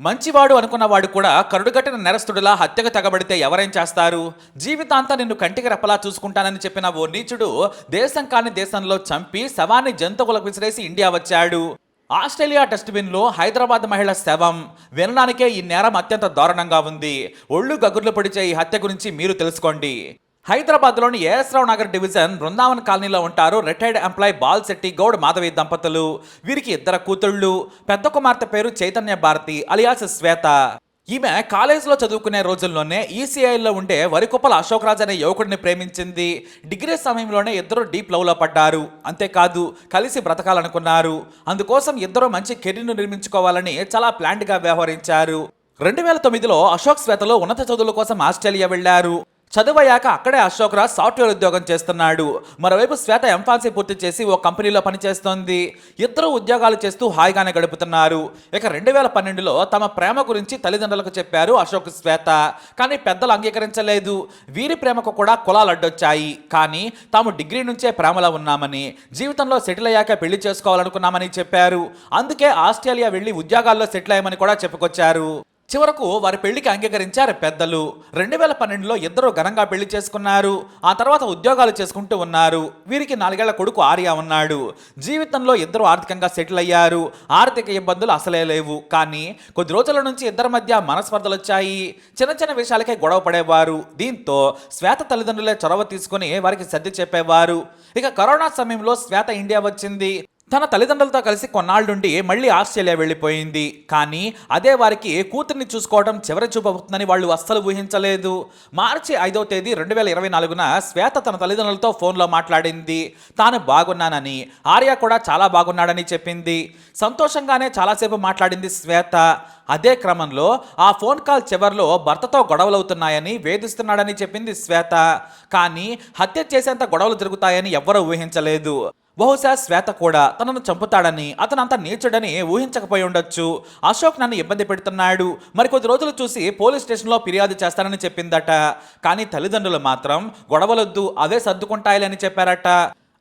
మంచివాడు అనుకున్నవాడు కూడా కరుడుగట్టిన నెరస్తుడిలా హత్యకు తెగబడితే ఎవరేం చేస్తారు? జీవితాంతా నిన్ను కంటికి రెప్పలా చూసుకుంటానని చెప్పిన ఓ నీచుడు దేశం కాని దేశంలో చంపి శవాన్ని జంతువులకు విసిరేసి ఇండియా వచ్చాడు. ఆస్ట్రేలియా డస్ట్బిన్లో హైదరాబాద్ మహిళ శవం. వినడానికే ఈ నేరం అత్యంత దారుణంగా ఉంది. ఒళ్ళు గగుర్లు పొడిచే ఈ హత్య గురించి మీరు తెలుసుకోండి. హైదరాబాద్లోని ఏఎస్ నగర్ డివిజన్ బృందావన్ కాలనీలో ఉంటారు రిటైర్డ్ ఎంప్లాయ్ బాల్ శెట్టి గౌడ్ మాధవి దంపతులు. వీరికి ఇద్దరు కూతుళ్ళు. పెద్ద కుమార్తె పేరు చైతన్య భారతి అలియాస్ శ్వేత. ఈమె కాలేజీలో చదువుకునే రోజుల్లోనే ఈసీఐలో ఉండే వరికొప్పల అశోక్రాజ్ అనే యువకుడిని ప్రేమించింది. డిగ్రీ సమయంలోనే ఇద్దరు డీప్ లవ్లో పడ్డారు. అంతేకాదు కలిసి బ్రతకాలనుకున్నారు. అందుకోసం ఇద్దరు మంచి కెరీర్ను నిర్మించుకోవాలని చాలా ప్లాంట్గా వ్యవహరించారు. రెండు వేల తొమ్మిదిలో అశోక్ శ్వేతలో ఉన్నత చదువుల కోసం ఆస్ట్రేలియా వెళ్ళారు చదువయ్యాక అక్కడే అశోక్రాజ్ సాఫ్ట్వేర్ ఉద్యోగం చేస్తున్నాడు. మరోవైపు శ్వేత ఎంఫాన్సీ పూర్తి చేసి ఓ కంపెనీలో పనిచేస్తోంది. ఇద్దరు ఉద్యోగాలు చేస్తూ హాయిగానే గడుపుతున్నారు. ఇక రెండు వేల పన్నెండులో తమ ప్రేమ గురించి తల్లిదండ్రులకు చెప్పారు అశోక్ శ్వేత. కానీ పెద్దలు అంగీకరించలేదు. వీరి ప్రేమకు కూడా కులాలు అడ్డొచ్చాయి. కానీ తాము డిగ్రీ నుంచే ప్రేమలో ఉన్నామని జీవితంలో సెటిల్ అయ్యాక పెళ్ళి చేసుకోవాలనుకున్నామని చెప్పారు. అందుకే ఆస్ట్రేలియా వెళ్ళి ఉద్యోగాల్లో సెటిల్ అయ్యమని కూడా చెప్పుకొచ్చారు. చివరకు వారి పెళ్ళికి అంగీకరించారు పెద్దలు. రెండు వేల పన్నెండులో ఇద్దరు ఘనంగా పెళ్ళి చేసుకున్నారు. ఆ తర్వాత ఉద్యోగాలు చేసుకుంటూ ఉన్నారు. వీరికి నాలుగేళ్ళ కొడుకు ఆర్య ఉన్నాడు. జీవితంలో ఇద్దరు ఆర్థికంగా సెటిల్ అయ్యారు. ఆర్థిక ఇబ్బందులు అసలే లేవు. కానీ కొద్ది రోజుల నుంచి ఇద్దరి మధ్య మనస్పర్ధలు వచ్చాయి. చిన్న చిన్న విషయాలకే గొడవ పడేవారు. దీంతో శ్వేత తల్లిదండ్రులే చొరవ తీసుకుని వారికి సర్ది చెప్పేవారు. ఇక కరోనా సమయంలో శ్వేత ఇండియా వచ్చింది. తన తల్లిదండ్రులతో కలిసి కొన్నాళ్ళుండి మళ్ళీ ఆస్ట్రేలియా వెళ్ళిపోయింది. కానీ అదే వారికి కూతుర్ని చూసుకోవడం చివరి చూపు అవుతుందని వాళ్ళు అస్సలు ఊహించలేదు. మార్చి ఐదవ తేదీ రెండు వేల ఇరవై నాలుగున శ్వేత తన తల్లిదండ్రులతో ఫోన్లో మాట్లాడింది. తాను బాగున్నానని ఆర్య కూడా చాలా బాగున్నాడని చెప్పింది. సంతోషంగానే చాలాసేపు మాట్లాడింది శ్వేత. అదే క్రమంలో ఆ ఫోన్ కాల్ చివరిలో భర్తతో గొడవలవుతున్నాయని వేధిస్తున్నాడని చెప్పింది శ్వేత. కానీ హత్య చేసేంత గొడవలు జరుగుతాయని ఎవ్వరూ ఊహించలేదు. బహుశా శ్వేత కూడా తనను చంపుతాడని అతను అంత నీచుడని ఊహించకపోయి ఉండొచ్చు. అశోక్ నన్ను ఇబ్బంది పెడుతున్నాడు. మరి కొద్ది రోజులు చూసి పోలీస్ స్టేషన్లో ఫిర్యాదు చేస్తానని చెప్పిందట. కానీ తల్లిదండ్రులు మాత్రం గొడవలొద్దు అవే సర్దుకుంటాయని చెప్పారట.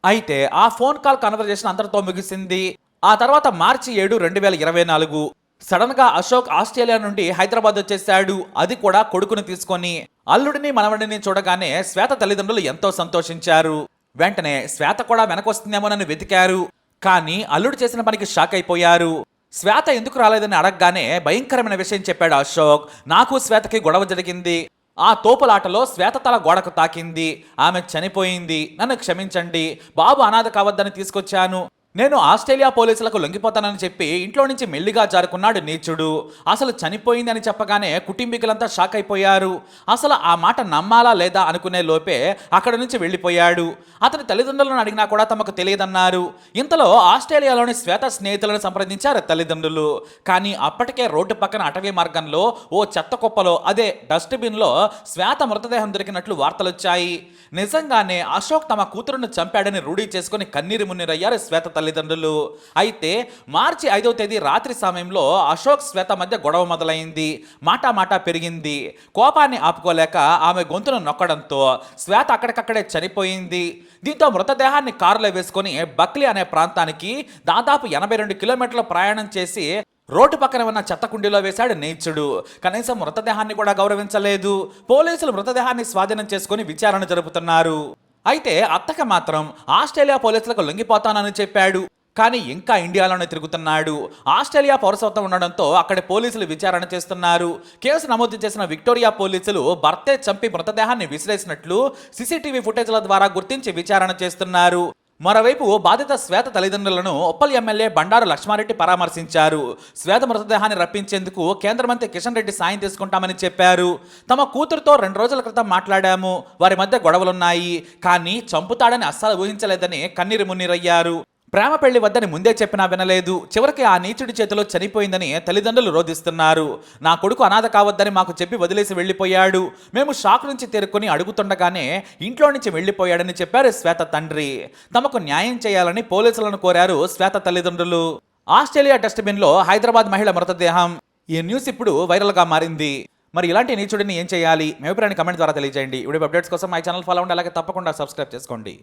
అయితే ఆ ఫోన్ కాల్ కన్వర్జేషన్ అంతటితో ముగిసింది. ఆ తర్వాత మార్చి ఏడు రెండు వేల ఇరవై నాలుగు సడన్గా అశోక్ ఆస్ట్రేలియా నుండి హైదరాబాద్ వచ్చేసాడు అది కూడా కొడుకుని తీసుకొని. అల్లుడిని మనవడిని చూడగానే శ్వేత తల్లిదండ్రులు ఎంతో సంతోషించారు. వెంటనే శ్వేత కూడా వెనకొస్తుందేమోనని వెతికారు. కానీ అల్లుడు చేసిన పనికి షాక్ అయిపోయారు. శ్వేత ఎందుకు రాలేదని అడగగానే భయంకరమైన విషయం చెప్పాడు అశోక్. నాకు శ్వేతకి గొడవ జరిగింది. ఆ తోపులాటలో శ్వేత తల గోడకు తాకింది. ఆమె చనిపోయింది. నన్ను క్షమించండి. బాబు అనాథ కావద్దని తీసుకొచ్చాను. నేను ఆస్ట్రేలియా పోలీసులకు లొంగిపోతానని చెప్పి ఇంట్లో నుంచి మెల్లిగా జారుకున్నాడు నీచుడు. అసలు చనిపోయిందని చెప్పగానే కుటుంబీకులంతా షాక్ అయిపోయారు. అసలు ఆ మాట నమ్మాలా లేదా అనుకునే లోపే అక్కడ నుంచి వెళ్ళిపోయాడు. అతని తల్లిదండ్రులను అడిగినా కూడా తమకు తెలియదన్నారు. ఇంతలో ఆస్ట్రేలియాలోని శ్వేత స్నేహితులను సంప్రదించారు తల్లిదండ్రులు. కానీ అప్పటికే రోడ్డు పక్కన అటవీ మార్గంలో ఓ చెత్త కుప్పలో అదే డస్ట్బిన్లో శ్వేత మృతదేహం దొరికినట్లు వార్తలొచ్చాయి. నిజంగానే అశోక్ తమ కూతురును చంపాడని రూఢీ చేసుకుని కన్నీరు మున్నీరయ్యారు శ్వేత తల్లి తల్లిదండ్రులు. అయితే మార్చి ఐదవ తేదీ రాత్రి సమయంలో అశోక్ శ్వేత మధ్య గొడవ మొదలైంది. మాటా మాటా పెరిగింది. కోపాన్ని ఆపుకోలేక ఆమె గొంతును నొక్కడంతో శ్వేత అక్కడికక్కడే చనిపోయింది. దీంతో మృతదేహాన్ని కారులో వేసుకొని బక్లీ అనే ప్రాంతానికి దాదాపు ఎనభై రెండు కిలోమీటర్ల ప్రయాణం చేసి రోడ్డు పక్కన ఉన్న చెత్త కుండీలో వేశాడు నీచుడు. కనీసం మృతదేహాన్ని కూడా గౌరవించలేదు. పోలీసులు మృతదేహాన్ని స్వాధీనం చేసుకుని విచారణ జరుపుతున్నారు. అయితే అత్తక మాత్రం ఆస్ట్రేలియా పోలీసులకు లొంగిపోతానని చెప్పాడు. కానీ ఇంకా ఇండియాలోనే తిరుగుతున్నాడు. ఆస్ట్రేలియా పౌరసత్వం ఉండడంతో అక్కడి పోలీసులు విచారణ చేస్తున్నారు. కేసు నమోదు చేసిన విక్టోరియా పోలీసులు భర్తే చంపి మృతదేహాన్ని విసిరేసినట్లు సీసీటీవీ ఫుటేజ్ల ద్వారా గుర్తించి విచారణ చేస్తున్నారు. మరోవైపు బాధిత శ్వేత తల్లిదండ్రులను ఉప్పల్ ఎమ్మెల్యే బండారు లక్ష్మారెడ్డి పరామర్శించారు. శ్వేత మృతదేహాన్ని రప్పించేందుకు కేంద్ర మంత్రి కిషన్ రెడ్డి సాయం తీసుకుంటామని చెప్పారు. తమ కూతురుతో రెండు రోజుల క్రితం మాట్లాడాము. వారి మధ్య గొడవలున్నాయి. కానీ చంపుతాడని అస్సలు ఊహించలేదని కన్నీరు మున్నీరయ్యారు. ప్రేమ పెళ్ళి వద్దని ముందే చెప్పినా వినలేదు. చివరికి ఆ నీచుడి చేతిలో చనిపోయిందని తల్లిదండ్రులు రోధిస్తున్నారు. నా కొడుకు అనాథ కావద్దని మాకు చెప్పి వదిలేసి వెళ్ళిపోయాడు. మేము షాక్ నుంచి తేరుకొని అడుగుతుండగానే ఇంట్లో నుంచి వెళ్ళిపోయాడని చెప్పారు శ్వేత తండ్రి. తమకు న్యాయం చేయాలని పోలీసులను కోరారు శ్వేత తల్లిదండ్రులు. ఆస్ట్రేలియా డస్ట్బిన్లో హైదరాబాద్ మహిళ మృతదేహం. ఈ న్యూస్ ఇప్పుడు వైరల్గా మారింది. మరి ఇలాంటి నీచుడిని ఏం చేయాలి? మీ అభిప్రాయాన్ని కమెంట్ ద్వారా తెలియజేయండి. ఇప్పుడు అప్డేట్స్ కోసం మై ఛానల్ ఫాలో అవ్వండి. అలాగే తప్పకుండా సబ్స్క్రైబ్ చేసుకోండి.